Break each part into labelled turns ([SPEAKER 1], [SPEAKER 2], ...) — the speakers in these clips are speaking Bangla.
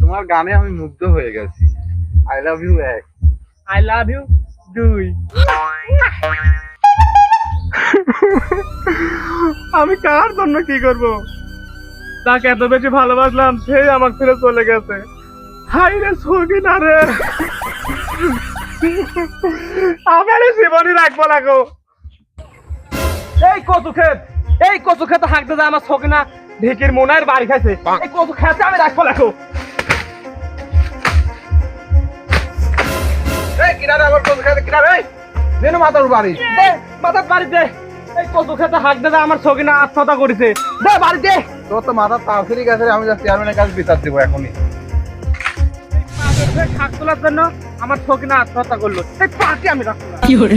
[SPEAKER 1] তোমার গানে আমি মুগ্ধ হয়ে গেছি। আই লাভ ইউ এক।
[SPEAKER 2] আই লাভ ইউ দুই। আমি কার জন্য কি করব? তাকে এত বেশি ভালোবাসলাম সে আমার ছেড়ে চলে গেছে। হাই রে ছবি না রে। আমার জীবনই রাখব লাগো এই কচু ক্ষেত এই কচু ক্ষেত হাঁকতে যায় আমার ছকি না ঢেকির মোনার বাড়ি খাইছে। এই কচু খেতে আমি রাখব লাগো
[SPEAKER 1] দেন মাথার বাড়ি।
[SPEAKER 2] দে মাথার বাড়ি দে। এই কচু খেতে হাঁকতে যায় আমার ছকি না আত্মহত্যা করেছে। দে বাড়ি দে।
[SPEAKER 1] তোর তো মাথা তাড়াতাড়ি গেছে আমি যা চেয়ারম্যানের কাছে বিচার দেবো এখনই।
[SPEAKER 2] শাক তোলার জন্য আমার ছকিনা আত্মহত্যা করল। এই পাটি আমি রাখব না।
[SPEAKER 3] কি hore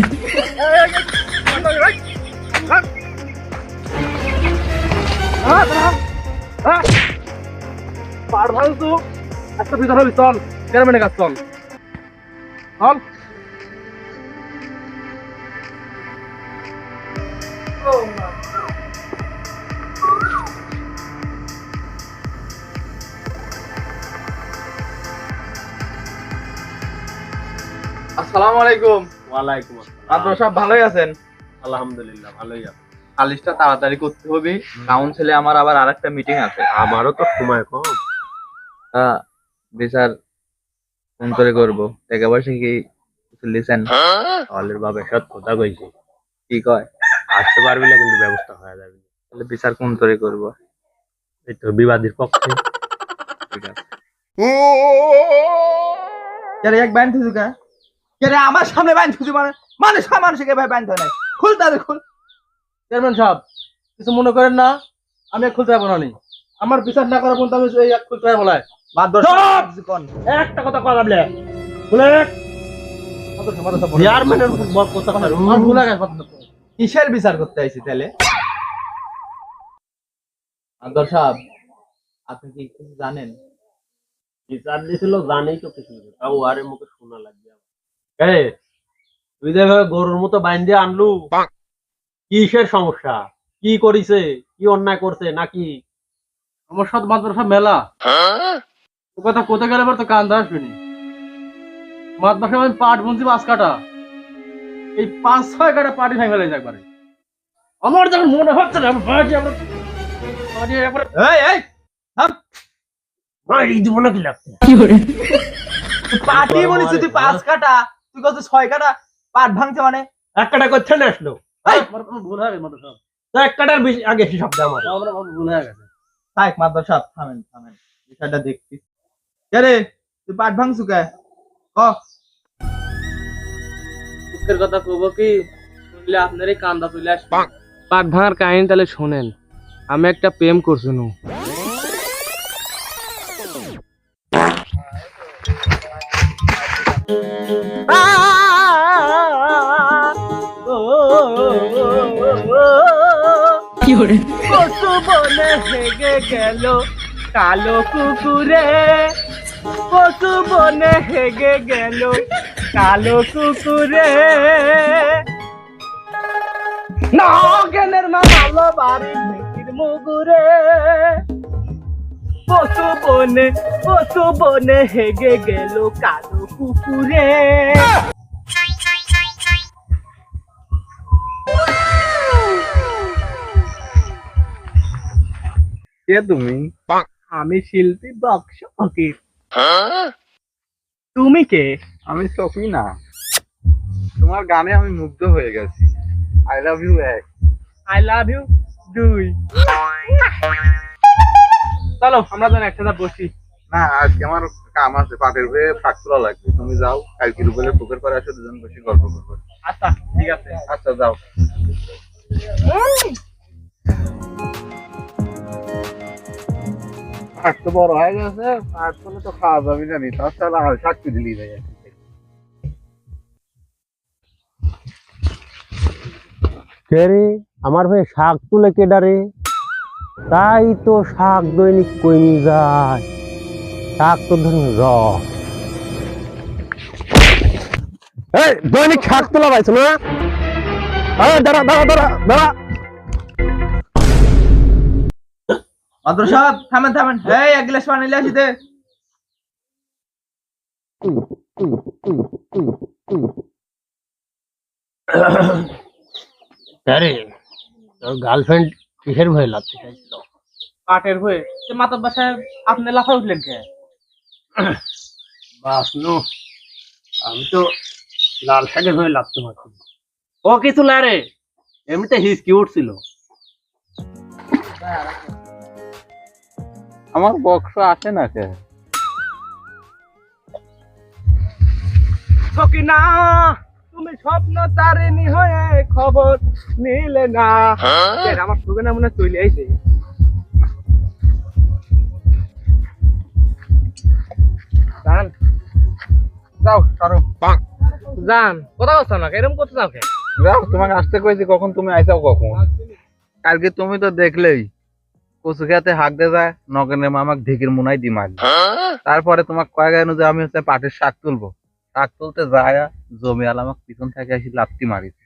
[SPEAKER 2] হ্যাঁ, দাঁড়াও। হ্যাঁ। পাড় ভাঙছু একটা ভিতর হবি চল। চেয়ারম্যানের কাছে চল। চল।
[SPEAKER 1] আসসালামু আলাইকুম।
[SPEAKER 4] ওয়ালাইকুম আসসালাম।
[SPEAKER 1] আপনারা সব ভালোই আছেন?
[SPEAKER 4] আলহামদুলিল্লাহ ভালোই আছে।
[SPEAKER 1] সালিশটা তাড়াতাড়ি করতে হবে। কাউন্সিলে আমার আবার আরেকটা মিটিং আছে।
[SPEAKER 4] আমারও তো সময় কম।
[SPEAKER 1] তা বিচার ফোন করে করব। টাকা পয়সা কি কিছু লিসেন?
[SPEAKER 4] হলের বাবা সৎ কথা কইছি।
[SPEAKER 1] কি কয়?
[SPEAKER 4] আসতে পারবি না কিন্তু ব্যবস্থা হয়ে যাবে।
[SPEAKER 1] তাহলে বিচার কোন করে করব?
[SPEAKER 4] এই তো বিবাদীর পক্ষে।
[SPEAKER 1] ঠিক আছে।
[SPEAKER 5] ব্যান্ড থুজু কে? কেরে আমার সামনে ব্যান্ড থুজু মানে মানুষ মানুষকে ভাই ব্যান্ড হয় নাই খুল তাদের খুল।
[SPEAKER 2] চেয়ারম্যান সাহেব কিছু মনে করেন না? আমি এক খুলতে পারব না আমার বিচার না করার পর্যন্ত আমি এই এক খুলতে পারব না। একটা কথা কয়া যাবে খুলে চেয়ারম্যানের কথা কথা আমার ভুল হয়ে
[SPEAKER 5] কিসের বিচার করতে আইছি তাহলে? সাহেব আপনি কি কিছু জানেন?
[SPEAKER 4] বিচার দিছিল জানেই তো কিছু। তাও আরে মুখে শোনা লাগবে। তুই গরুর মতো বাইন দিয়ে আনলু কিসের সমস্যা? কি করিছে? কি অন্যায় করছে? নাকি?
[SPEAKER 2] আমার সাথে মাদ্রাসা মেলা। ও কথা কোথায় গেলে তো কান্দা আসবেনি মাদ্রাসা আমি পাট বুনছি পাঁচ কাটা। এই পাঁচ ছয় কাটা পাটি ভেঙে একবারে। আমার যখন মনে হচ্ছে না আমার পাটি আমরা পাটি একবারে
[SPEAKER 5] এই এই
[SPEAKER 4] মারি দিব নাকি লাগছে
[SPEAKER 5] পাটি বলিস তুই পাঁচ কাটা। তুই কত ছয় কাটা পাট ভাঙছে মানে?
[SPEAKER 4] এক কাটা করছে না আসলো।
[SPEAKER 2] ভুল
[SPEAKER 4] এক কাটার বেশি আগে হিসাব আমার।
[SPEAKER 2] ভুল হয়ে গেছে।
[SPEAKER 5] থাক থামেন থামেন বিষয়টা দেখছি। কেরে তুই পাট ভাঙছু কে? ক?
[SPEAKER 2] দুঃখের কথা কব কি? শুনলে আপনারই কান্দা চলে আসবে। পাট ভাঙার কাহিনী তাহলে শোনেন। আমি একটা প্রেম করছি নু কচু বনে হেগে গেল কালো কুকুরে। কচু বনে হেগে গেল কালো কুকুরে। নাগেনের মা ভালো বাড়ি মুগুরে। কচু বনে কচু বনে হেগে গেল কালো কুকুরে।
[SPEAKER 1] কে তুমি?
[SPEAKER 2] আমি শিল্পী বক্স ফকির তুমি কে?
[SPEAKER 1] আমি সফি না তোমার গানে আমি মুগ্ধ হয়ে গেছি। আই লাভ ইউ এক।
[SPEAKER 2] আই লাভ ইউ দুই। চলো আমরা যেন একসাথে বসি।
[SPEAKER 1] না আজকে আমার কাম আছে পাটের হয়ে ফাঁক তোলা লাগবে। তুমি যাও কালকে রুবেলে পুকুর করে আসো দুজন বসে গল্প করব।
[SPEAKER 2] আচ্ছা ঠিক আছে।
[SPEAKER 1] আচ্ছা যাও। পাট তো বড় হয়ে গেছে পাট করলে তো খাওয়া যাবে জানি। তাছাড়া আর শাক দিলি যায়
[SPEAKER 4] কে রে? আমার ভাই শাক তুলে কেডারে তাই তো শাক দৈনিক কমে যায়। শাক তো ধরুন রস এই দৈনিক শাক তোলা পাইছো না? আরে দাঁড়া দাঁড়া দাঁড়া দাঁড়া।
[SPEAKER 5] মাদর সাহেব থামেন থামেন। এই এক গ্লাস পানি নিয়ে আসিতে
[SPEAKER 4] আরে তোর গার্লফ্রেন্ড কিসের ভয়ে লাগতে চাইছিল
[SPEAKER 6] পাটের হয়ে সে মাতার বাসায় আপনি লাফা উঠলেন কে?
[SPEAKER 4] বাস নো। আমি তো লাল শাকের ভয়ে লাগতে পারছি ও কিছু না রে এমনিতে হিসকি উঠছিল?
[SPEAKER 1] আমার বক্স আসে না কে?
[SPEAKER 2] সকিনা! তুমি স্বপ্ন তারিণী হয়ে খবর নিলে না। এর আমার সকিনা মনে হয় চলে আইছে। জান।
[SPEAKER 1] যাও সরো।
[SPEAKER 2] জান কোথাও আসছো না এরকম করতে যাও
[SPEAKER 1] যাও তোমাকে আসতে কইছি কখন তুমি আইসাও কখন? কালকে তুমি তো দেখলেই কচু খেতে হাঁক দে যায় নগেনের মামাক ঢেকির মুনাই দি মারি তারপরে তোমাকে কয়ে গেল যে আমি হচ্ছে পাটের শাক তুলবো। শাক তুলতে যায় জমি আল আমাকে পিছন থেকে আসি লাপটি মারিছে।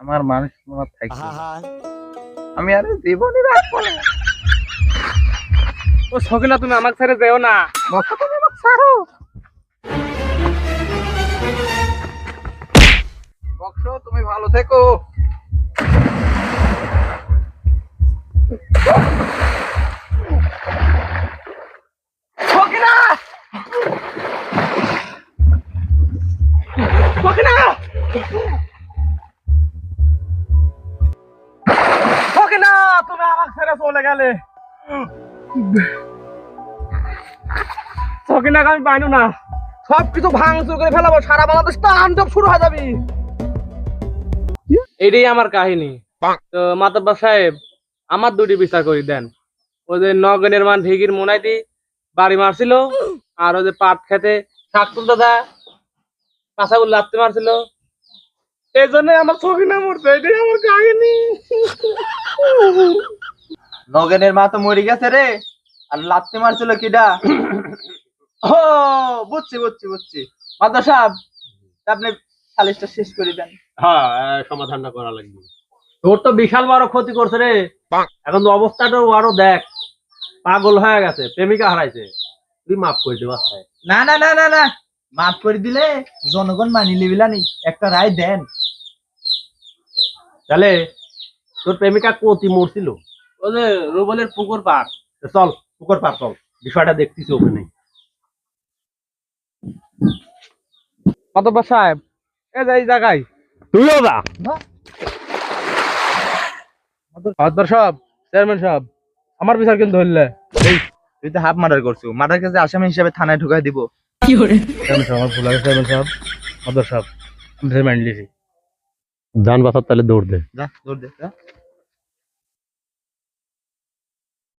[SPEAKER 1] আমার মানুষ তোমার থাকছে না। আমি আরে জীবনই রাখব না।
[SPEAKER 2] ও সকিনা তুমি আমাকে ছেড়ে যেও না।
[SPEAKER 1] বক্স তুমি আমাকে ছাড়ো। বক্স তুমি ভালো থেকো।
[SPEAKER 2] গেলে। সকিনাকে আমি পাইনু না। সব কিছু ভাঙচুর করে ফেলাবো, সারা বাংলাদেশ তাণ্ডব শুরু হয়ে যাবি। এটাই আমার কাহিনী। তো মাতাব্বা সাহেব, আমার দুটি বিচার করে দেন। ওই যে নগেনের মান ঢেকির মোনাইতি বাড়ি মারছিল, আর ওই যে পাট খেতে শাক তুলতে দেয় কাঁচাগুলো লাপতে মারছিল। এই জন্য আমার ছবি না মরছে, এটাই আমার কাহিনী।
[SPEAKER 5] নগেনের মা তো মরে গেছে রে। আর লাত্তি মারছিল কিডা? ও বুঝছি বুঝছি বুঝছি। মাদা সাহেব আপনি সালিশটা শেষ করে দেন।
[SPEAKER 4] হ্যাঁ সমাধানটা করা লাগবে। তোর তো বিশাল বড় ক্ষতি করছে রে। এখন তো অবস্থাটা আরও দেখ পাগল হয়ে গেছে প্রেমিকা হারাইছে। তুই মাফ করে দিবা
[SPEAKER 5] না না না না না। মাফ করে দিলে জনগণ মানি লিবিলা নি একটা রায় দেন।
[SPEAKER 4] তাহলে তোর প্রেমিকা কতি মরছিল?
[SPEAKER 6] ওই যে রুবলের পুকুর পার
[SPEAKER 4] চল পুকুর পার চল। বিষয়টা দেখতেছি ওখানে।
[SPEAKER 2] মাতব্বর সাহেব এ যাই জায়গায়।
[SPEAKER 4] তুইও যা।
[SPEAKER 6] মাতবার সাহেব চেয়ারম্যান সাহেব আমার বিচার কিন্তু ধরলে?
[SPEAKER 5] তুই তো হাফ মার্ডার করছ মার্ডার কাছে আসামি হিসাবে থানায় ঢুকাই দিব।
[SPEAKER 6] চেয়ারম্যান সাহেব আমার ভুল আছে চেয়ারম্যান সাহেব মাতবার সাহেব আমি মাইন্ড লিছি
[SPEAKER 4] যান বাসার তাহলে দৌড় দে।
[SPEAKER 5] যা দৌড় দে যা।